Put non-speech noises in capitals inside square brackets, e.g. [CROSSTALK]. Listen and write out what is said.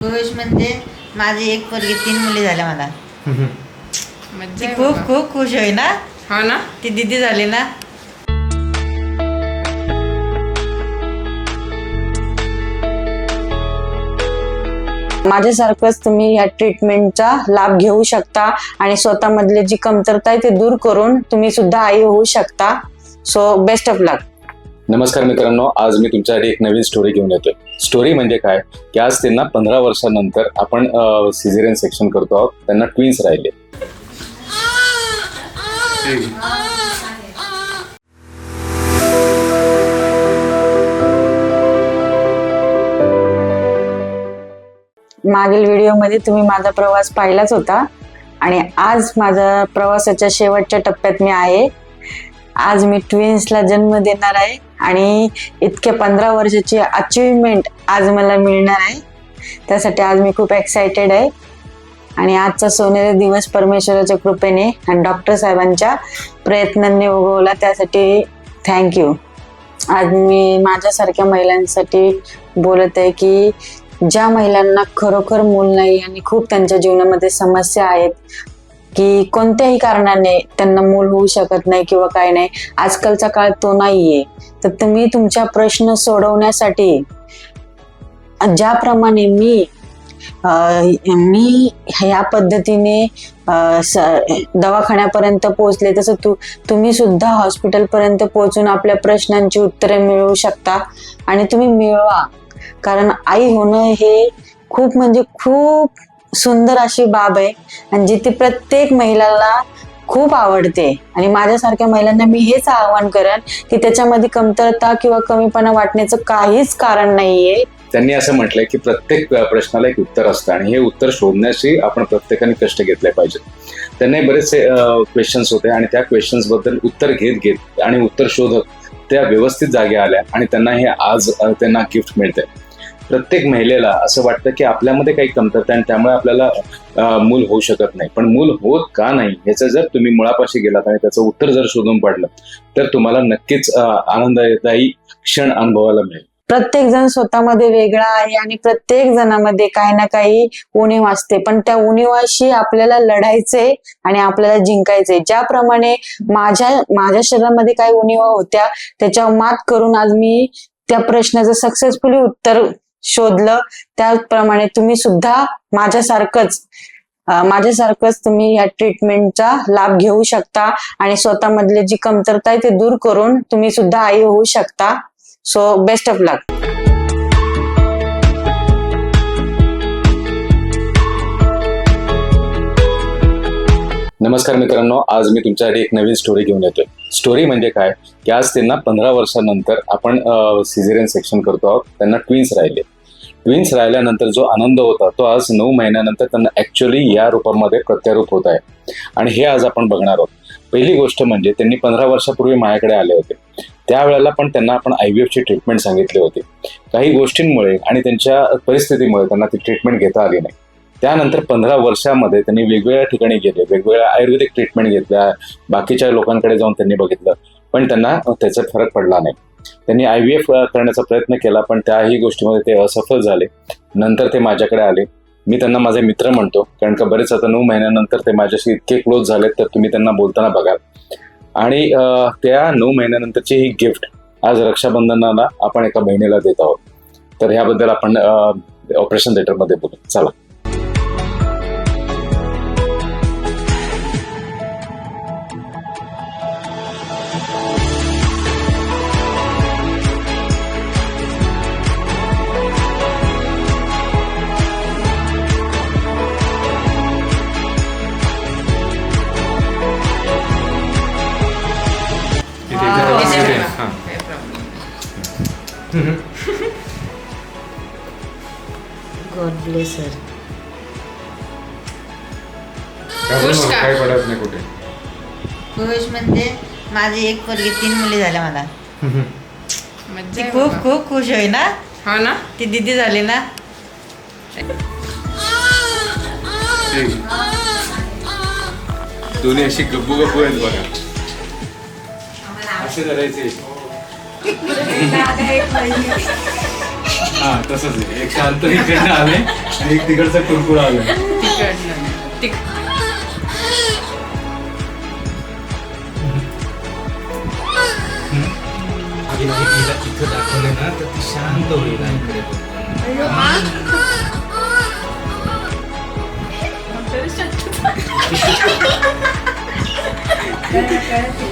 खुश म्हणजे माझी एक पोरगी तीन मुली झाल्या मला. मज्जा ती खूप. खूप खुश होई ना? हो ना? ती दिदी झाली ना? माझ्यासारखंच तुम्ही या ट्रीटमेंटचा लाभ घेऊ शकता आणि स्वतःमधले जी कमतरता आहे ते दूर करून तुम्ही सुद्धा आई होऊ शकता. सो बेस्ट ऑफ लक नमस्कार मित्रांनो आज मी तुमच्यासाठी एक नवीन स्टोरी घेऊन येतोय. स्टोरी म्हणजे काय? की आज त्यांना पंधरा वर्षानंतर आपण सिझेरियन सेक्शन करतो आहोत. त्यांना ट्विन्स राहिले. मागील व्हिडिओमध्ये तुम्ही माझा प्रवास पाहिलाच होता. आणि आज माझा प्रवासाच्या शेवटच्या टप्प्यात मी आहे. आज मी ट्विन्सला जन्म देणार आहे आणि इतक्या पंधरा वर्षाची अचिव्हमेंट आज मला मिळणार आहे. त्यासाठी आज मी खूप एक्सायटेड आहे. आणि आजचा सोनेरी दिवस परमेश्वराच्या कृपेने आणि डॉक्टर साहेबांच्या प्रयत्नांनी उगवला. त्यासाठी थँक्यू आज मी माझ्यासारख्या महिलांसाठी बोलत आहे की ज्या महिलांना खरोखर मूल नाही आणि खूप त्यांच्या जीवनामध्ये समस्या आहेत की कोणत्याही कारणाने त्यांना मूल होऊ शकत नाही किंवा काय नाही. आजकालचा काळ तो नाहीये. तर तुम्ही तुमच्या प्रश्न सोडवण्यासाठी ज्याप्रमाणे मी मी ह्या पद्धतीने अं, दवाखान्यापर्यंत पोहोचले तसं तु तुम्ही सुद्धा हॉस्पिटलपर्यंत पोहोचून आपल्या प्रश्नांची उत्तरे मिळवू शकता आणि तुम्ही मिळवा. कारण आई होणं हे खूप म्हणजे खूप सुंदर अशी बाब आहे आणि जी ती प्रत्येक महिलाला खूप आवडते. आणि माझ्यासारख्या महिलांना मी हेच आवाहन करेन की त्याच्यामध्ये कमतरता किंवा कमीपणा वाटण्याचं काहीच कारण नाहीये. त्यांनी असं म्हटलंय की प्रत्येक प्रश्नाला एक उत्तर असतं आणि हे उत्तर शोधण्याशी आपण प्रत्येकाने कष्ट घेतले पाहिजेत. त्यांनी बरेचसे क्वेश्चन्स होते आणि त्या क्वेश्चन्सबद्दल उत्तर घेत घेत आणि उत्तर शोधत त्या व्यवस्थित जागे आल्या आणि त्यांना हे आज त्यांना गिफ्ट मिळते प्रत्येक महिलेला असं वाटतं की आपल्यामध्ये काही कमतरता आणि त्यामुळे आपल्याला मूल होऊ शकत नाही. पण मूल होत का नाही याचं जर तुम्ही मुळापाशी गेलात आणि त्याचं उत्तर जर शोधून पाडलं तर तुम्हाला नक्कीच आनंददायी क्षण अनुभवायला मिळेल. प्रत्येक जण स्वतःमध्ये वेगळा आहे आणि प्रत्येक जणामध्ये काही ना काही उणीव असते. पण त्या उणीवाशी आपल्याला लढायचे आणि आपल्याला जिंकायचे. ज्याप्रमाणे माझ्या माझ्या शरीरामध्ये काही उणीवा होत्या त्याच्यावर मात करून आज मी त्या प्रश्नाचं सक्सेसफुली उत्तर शोधलं. त्याप्रमाणे तुम्ही सुद्धा माझ्यासारखंच माझ्यासारखंच तुम्ही या ट्रीटमेंटचा लाभ घेऊ शकता आणि स्वतःमधले जी कमतरता आहे ते दूर करून तुम्ही सुद्धा आई होऊ शकता. सो बेस्ट ऑफ लक नमस्कार मित्रांनो आज मी तुमच्यासाठी एक नवीन स्टोरी घेऊन येतोय. स्टोरी म्हणजे काय? की आज त्यांना पंधरा वर्षानंतर आपण सिझेरियन सेक्शन करतो आहोत. त्यांना ट्विन्स राहिले. ट्विन्स राहिल्यानंतर जो आनंद होता तो आज नऊ महिन्यानंतर त्यांना ऍक्च्युअली या रूपामध्ये प्रत्यारूप होत आहे. आणि हे आज आपण बघणार आहोत. पहिली गोष्ट म्हणजे त्यांनी पंधरा वर्षापूर्वी माझ्याकडे आले होते. त्यावेळेला पण त्यांना आपण आय व्ही एफची ट्रीटमेंट सांगितली होती. काही गोष्टींमुळे आणि त्यांच्या परिस्थितीमुळे त्यांना ती ट्रीटमेंट घेता आली नाही. त्यानंतर पंधरा वर्षामध्ये त्यांनी वेगवेगळ्या ठिकाणी गेले वेगवेगळ्या आयुर्वेदिक ट्रीटमेंट घेतल्या बाकीच्या लोकांकडे जाऊन त्यांनी बघितलं पण त्यांना त्याचा फरक पडला नाही. त्यांनी आय व्ही एफ करण्याचा प्रयत्न केला पण त्याही गोष्टीमध्ये ते असफल झाले. नंतर ते माझ्याकडे आले. मी त्यांना माझे मित्र म्हणतो कारण का बरेच आता नऊ महिन्यानंतर ते माझ्याशी इतके क्लोज झालेत तर तुम्ही त्यांना बोलताना बघाल आणि त्या नऊ महिन्यानंतरची ही गिफ्ट आज रक्षाबंधनाला आपण एका बहिणीला देत आहोत. तर ह्याबद्दल आपण ऑपरेशन थिएटरमध्ये बोलू. चला. गॉड ब्लेस सर खुश का? काही पडत नाही कुठे. खुश म्हणजे माझी एक पोरगी तीन मुली झाल्या मला. मज्जा ती आहे खूप बाबा. खूप खुश होई ना? हो ना? ती दिदी झाली ना? दोन्ही अशी गप्पू गप्पू आहेत बघा. असे करायचे. [LAUGHS] हा तसंच आहे. एक शांत इकडनं आले आणि एक तिकडचं कुरकुर आलं. तिकडनं तिक तिथं दाखवले ना तर ती शांत होईल इकडे तरी